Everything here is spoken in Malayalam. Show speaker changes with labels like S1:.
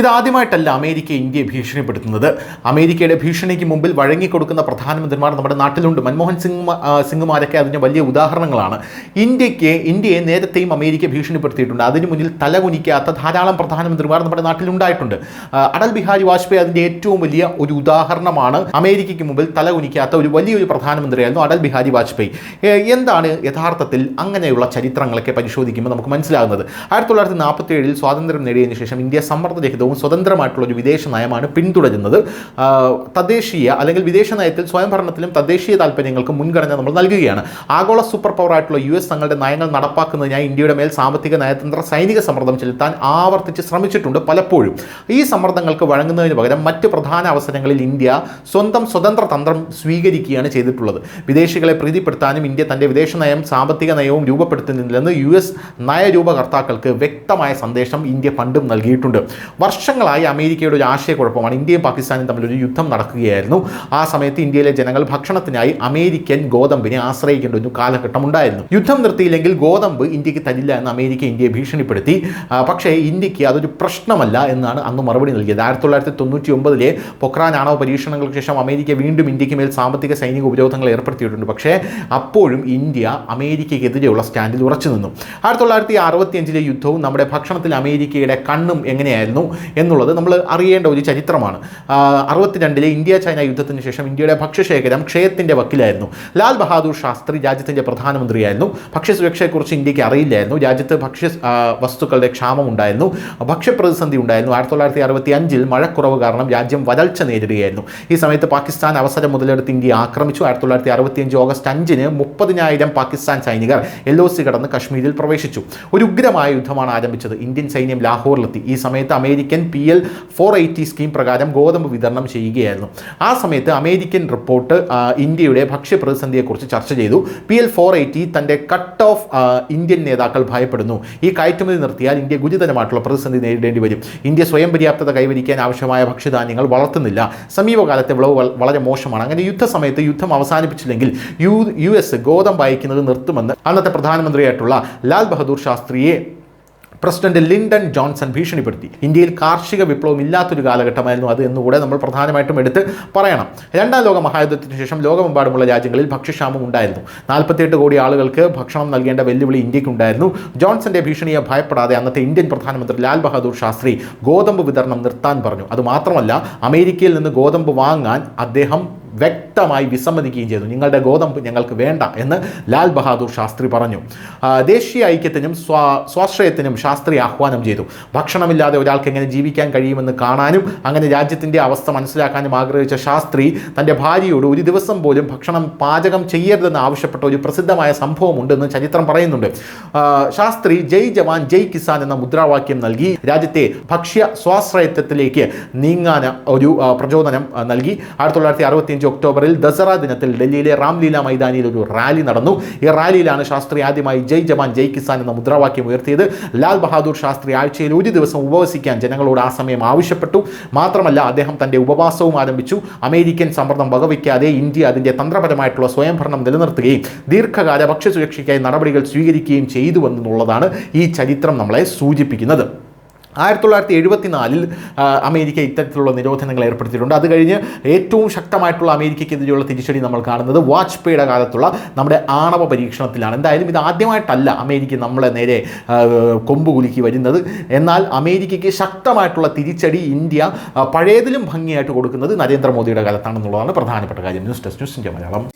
S1: ഇതാദ്യമായിട്ടല്ല അമേരിക്ക ഇന്ത്യയെ ഭീഷണിപ്പെടുത്തുന്നത്. അമേരിക്കയുടെ ഭീഷണിക്ക് മുമ്പിൽ വഴങ്ങിക്കൊടുക്കുന്ന പ്രധാനമന്ത്രിമാർ നമ്മുടെ നാട്ടിലുണ്ട്. മൻമോഹൻ സിംഗ് സിംഗുമാരൊക്കെ അതിന് വലിയ ഉദാഹരണങ്ങളാണ്. ഇന്ത്യയ്ക്ക് ഇന്ത്യയെ നേരത്തെയും അമേരിക്ക ഭീഷണിപ്പെടുത്തിയിട്ടുണ്ട്. അതിന് മുന്നിൽ തലകുനിക്കാത്ത ധാരാളം പ്രധാനമന്ത്രിമാർ നമ്മുടെ നാട്ടിലുണ്ടായിട്ടുണ്ട്. അടൽ ബിഹാരി വാജ്പേയി അതിന്റെ ഏറ്റവും വലിയ ഒരു ഉദാഹരണമാണ് അമേരിക്കയ്ക്ക് മുമ്പിൽ തലകുനിക്കാത്ത ഒരു വലിയൊരു പ്രധാനമന്ത്രിയായിരുന്നു അടൽ ബിഹാരി വാജ്പേയി. എന്താണ് യഥാർത്ഥത്തിൽ അങ്ങനെയുള്ള ചരിത്രങ്ങളൊക്കെ പരിശോധിക്കുമ്പോൾ നമുക്ക് മനസ്സിലാകുന്നത്? ആയിരത്തി തൊള്ളായിരത്തി നാൽപ്പത്തി ഏഴിൽ സ്വാതന്ത്ര്യം നേടിയതിനു ശേഷം ഇന്ത്യ സമ്മർദ്ദരഹിതവും സ്വതന്ത്രമായിട്ടുള്ള ഒരു വിദേശ നയമാണ് പിന്തുടരുന്നത്. തദ്ദേശീയ അല്ലെങ്കിൽ വിദേശ നയത്തിൽ സ്വയംഭരണത്തിലും തദ്ദേശീയ താല്പര്യങ്ങൾക്ക് മുൻഗണന നമ്മൾ നൽകുകയാണ്. ആഗോള സൂപ്പർ പവർ ആയിട്ടുള്ള യു എസ് തങ്ങളുടെ നയങ്ങൾ നടപ്പാക്കുന്നതിനായി ഇന്ത്യയുടെ മേൽ സാമ്പത്തിക നയതന്ത്ര സൈനിക സമ്മർദ്ദം ചെലുത്താൻ ആവർത്തിച്ച് ശ്രമിച്ചിട്ടുണ്ട് പലപ്പോഴും. ഈ സമ്മർദ്ദങ്ങൾക്ക് വഴങ്ങുന്നതിന് പകരം മറ്റ് പ്രധാന അവസരങ്ങളിൽ ഇന്ത്യ സ്വന്തം സ്വതന്ത്ര തന്ത്രം സ്വീകരിക്കുകയാണ് ചെയ്തിട്ടുള്ളത്. വിദേശികളെ പ്രീതിപ്പെടുത്താനും ഇന്ത്യ തന്റെ വിദേശ നയം സാമ്പത്തിക നയവും രൂപപ്പെടുത്തുന്നില്ലെന്ന് യു എസ് നയരൂപകർത്താക്കൾക്ക് വ്യക്തമായ സന്ദേശം ഇന്ത്യ പണ്ടും നൽകിയിട്ടുണ്ട്. വർഷങ്ങളായി അമേരിക്കയുടെ ഒരു ആശയക്കുഴപ്പമാണ്. ഇന്ത്യയും പാകിസ്ഥാനും തമ്മിൽ ഒരു യുദ്ധം നടക്കുകയായിരുന്നു. ആ സമയത്ത് ഇന്ത്യയിലെ ജനങ്ങൾ ഭക്ഷണത്തിനായി അമേരിക്കൻ ഗോതമ്പിനെ ആശ്രയിക്കേണ്ട ഒരു കാലഘട്ടം ഉണ്ടായിരുന്നു. യുദ്ധം നിർത്തിയില്ലെങ്കിൽ ഗോതമ്പ് ഇന്ത്യയ്ക്ക് തരില്ല എന്ന് അമേരിക്ക ഇന്ത്യയെ ഭീഷണിപ്പെടുത്തി. പക്ഷേ ഇന്ത്യയ്ക്ക് അതൊരു പ്രശ്നമല്ല എന്നാണ് അന്ന് മറുപടി നൽകിയത്. ആയിരത്തി തൊള്ളായിരത്തി തൊണ്ണൂറ്റി ഒമ്പതിലെ പൊക്രാൻ ആണവ പരീക്ഷണങ്ങൾക്ക് ശേഷം അമേരിക്ക വീണ്ടും ഇന്ത്യയ്ക്ക് മേൽ സാമ്പത്തിക സൈനിക ഉപരോധങ്ങൾ ഏർപ്പെടുത്തിയിട്ടുണ്ട്. പക്ഷേ അപ്പോഴും ഇന്ത്യ അമേരിക്കയ്ക്കെതിരെയുള്ള സ്റ്റാൻഡിൽ ഉറച്ചു നിന്നു. ആയിരത്തി തൊള്ളായിരത്തി അറുപത്തിയഞ്ചിലെ യുദ്ധവും നമ്മുടെ ഭക്ഷണത്തിൽ അമേരിക്കയുടെ കണ്ണും എങ്ങനെയായിരുന്നു? എന്നുള്ളത് നമ്മൾ അറിയേണ്ട ഒരു ചരിത്രമാണ്. അറുപത്തിരണ്ടിലെ ഇന്ത്യ ചൈന യുദ്ധത്തിന് ശേഷം ഇന്ത്യയുടെ ഭക്ഷ്യശേഖരം ക്ഷയത്തിന്റെ വക്കിലായിരുന്നു. ലാൽ ബഹാദൂർ ശാസ്ത്രി രാജ്യത്തിന്റെ പ്രധാനമന്ത്രിയായിരുന്നു. ഭക്ഷ്യസുരക്ഷയെക്കുറിച്ച് ഇന്ത്യയ്ക്ക് അറിയില്ലായിരുന്നു. രാജ്യത്ത് ഭക്ഷ്യ വസ്തുക്കളുടെ ക്ഷാമം ഉണ്ടായിരുന്നു. ഭക്ഷ്യപ്രതിസന്ധി ഉണ്ടായിരുന്നു. ആയിരത്തി തൊള്ളായിരത്തി അറുപത്തി അഞ്ചിൽ മഴക്കുറവ് കാരണം രാജ്യം വരൾച്ച നേരിടുകയായിരുന്നു. ഈ സമയത്ത് പാകിസ്ഥാൻ അവസരം മുതലെടുത്ത് ഇന്ത്യ ആക്രമിച്ചു. ആയിരത്തി തൊള്ളായിരത്തി അറുപത്തിയഞ്ച് ഓഗസ്റ്റ് അഞ്ചിന് മുപ്പതിനായിരം പാകിസ്ഥാൻ സൈനികർ എൽ ഒ സി കടന്ന് കശ്മീരിൽ പ്രവേശിച്ചു. ഒരു ഉഗ്രമായ യുദ്ധമാണ് ആരംഭിച്ചത്. ഇന്ത്യൻ സൈന്യം ലാഹോറിലെത്തി. ഈ സമയത്ത് American P L four eighty scheme പ്രകാരം ഗോതമ്പ് വിതരണം ചെയ്യുകയായിരുന്നു. ആ സമയത്ത് അമേരിക്കൻ റിപ്പോർട്ട് ഇന്ത്യയുടെ ഭക്ഷ്യപ്രതിസന്ധിയെക്കുറിച്ച് ചർച്ച ചെയ്തു. പി എൽ ഫോർ എയ്റ്റി തന്റെ കട്ട് ഓഫ് ഇന്ത്യൻ നേതാക്കൾ ഭയപ്പെടുന്നു. ഈ കയറ്റുമതി നിർത്തിയാൽ ഇന്ത്യ ഗുരുതരമായിട്ടുള്ള പ്രതിസന്ധി നേരിടേണ്ടി വരും. ഇന്ത്യ സ്വയം പര്യാപ്തത കൈവരിക്കാൻ ആവശ്യമായ ഭക്ഷ്യധാന്യങ്ങൾ വളർത്തുന്നില്ല. സമീപകാലത്തെ വിളവ് വളരെ മോശമാണ്. അങ്ങനെ യുദ്ധസമയത്ത് യുദ്ധം അവസാനിപ്പിച്ചില്ലെങ്കിൽ യു യു എസ് ഗോതമ്പ് അയക്കുന്നത് നിർത്തുമെന്ന് അന്നത്തെ പ്രധാനമന്ത്രിയായിട്ടുള്ള ലാൽ ബഹദൂർ ശാസ്ത്രിയെ പ്രസിഡന്റ് ലിൻഡൻ ജോൺസൺ ഭീഷണിപ്പെടുത്തി. ഇന്ത്യയിൽ കാർഷിക വിപ്ലവം ഇല്ലാത്തൊരു കാലഘട്ടമായിരുന്നു അത് എന്നുകൂടെ നമ്മൾ പ്രധാനമായിട്ടും എടുത്ത് പറയണം. രണ്ടാം ലോക മഹായുദ്ധത്തിന് ശേഷം ലോകമെമ്പാടുമുള്ള രാജ്യങ്ങളിൽ ഭക്ഷ്യക്ഷാമം ഉണ്ടായിരുന്നു. നാൽപ്പത്തിയെട്ട് കോടി ആളുകൾക്ക് ഭക്ഷണം നൽകേണ്ട വെല്ലുവിളി ഇന്ത്യക്കുണ്ടായിരുന്നു. ജോൺസന്റെ ഭീഷണിയെ ഭയപ്പെടാതെ അന്നത്തെ ഇന്ത്യൻ പ്രധാനമന്ത്രി ലാൽ ബഹാദൂർ ശാസ്ത്രി ഗോതമ്പ് വിതരണം നിർത്താൻ പറഞ്ഞു. അതുമാത്രമല്ല അമേരിക്കയിൽ നിന്ന് ഗോതമ്പ് വാങ്ങാൻ അദ്ദേഹം വ്യക്തമായി വിസമ്മതിക്കുകയും ചെയ്തു. നിങ്ങളുടെ ഗോതമ്പ് ഞങ്ങൾക്ക് വേണ്ട എന്ന് ലാൽ ബഹാദൂർ ശാസ്ത്രി പറഞ്ഞു. ദേശീയ ഐക്യത്തിനും സ്വാ സ്വാശ്രയത്തിനും ശാസ്ത്രി ആഹ്വാനം ചെയ്തു. ഭക്ഷണമില്ലാതെ ഒരാൾക്ക് എങ്ങനെ ജീവിക്കാൻ കഴിയുമെന്ന് കാണാനും അങ്ങനെ രാജ്യത്തിന്റെ അവസ്ഥ മനസ്സിലാക്കാനും ആഗ്രഹിച്ച ശാസ്ത്രി തന്റെ ഭാര്യയോട് ഒരു ദിവസം പോലും ഭക്ഷണം പാചകം ചെയ്യരുതെന്ന് ആവശ്യപ്പെട്ട ഒരു പ്രസിദ്ധമായ സംഭവമുണ്ടെന്ന് ചരിത്രം പറയുന്നുണ്ട്. ശാസ്ത്രി ജയ് ജവാൻ ജയ് കിസാൻ എന്ന മുദ്രാവാക്യം നൽകി രാജ്യത്തെ ഭക്ഷ്യ സ്വാശ്രയത്വത്തിലേക്ക് നീങ്ങാൻ ഒരു പ്രചോദനം നൽകി. ആയിരത്തി തൊള്ളായിരത്തി അറുപത്തിയഞ്ച് ഒക്ടോബറിൽ ദസറ ദിനത്തിൽ ഡൽഹിയിലെ റാംലീല മൈതാനിയിൽ ഒരു റാലി നടന്നു. ഈ റാലിയിലാണ് ശാസ്ത്രി ആദ്യമായി ജയ് ജവാൻ ജയ് കിസാൻ എന്ന മുദ്രാവാക്യം ഉയർത്തിയത്. ലാൽ ബഹാദൂർ ശാസ്ത്രി ആഴ്ചയിൽ ഒരു ദിവസം ഉപവസിക്കാൻ ജനങ്ങളോട് ആ സമയം ആവശ്യപ്പെട്ടു. മാത്രമല്ല അദ്ദേഹം തന്റെ ഉപവാസവും ആരംഭിച്ചു. അമേരിക്കൻ സമ്മർദ്ദം വകവയ്ക്കാതെ ഇന്ത്യ അതിന്റെ തന്ത്രപരമായിട്ടുള്ള സ്വയംഭരണം നിലനിർത്തുകയും ദീർഘകാല ഭക്ഷ്യസുരക്ഷയ്ക്കായി നടപടികൾ സ്വീകരിക്കുകയും ചെയ്തുവെന്നുള്ളതാണ് ഈ ചരിത്രം നമ്മളെ സൂചിപ്പിക്കുന്നത്. ആയിരത്തി തൊള്ളായിരത്തി എഴുപത്തിനാലിൽ അമേരിക്ക ഇത്തരത്തിലുള്ള നിരോധനങ്ങൾ ഏർപ്പെടുത്തിയിട്ടുണ്ട്. അത് കഴിഞ്ഞ് ഏറ്റവും ശക്തമായിട്ടുള്ള അമേരിക്കയ്ക്കെതിരെയുള്ള തിരിച്ചടി നമ്മൾ കാണുന്നത് വാജ്പേയിയുടെ കാലത്തുള്ള നമ്മുടെ ആണവ പരീക്ഷണത്തിലാണ്. എന്തായാലും ഇത് ആദ്യമായിട്ടല്ല അമേരിക്ക നമ്മളെ നേരെ കൊമ്പുകുലുക്കി കൊമ്പ് കുലുക്കി വരുന്നത്. എന്നാൽ അമേരിക്കയ്ക്ക് ശക്തമായിട്ടുള്ള തിരിച്ചടി ഇന്ത്യ പഴയതിലും ഭംഗിയായിട്ട് കൊടുക്കുന്നത് നരേന്ദ്രമോദിയുടെ കാലത്താണെന്നുള്ളതാണ് പ്രധാനപ്പെട്ട കാര്യം. News desk news Malayalam.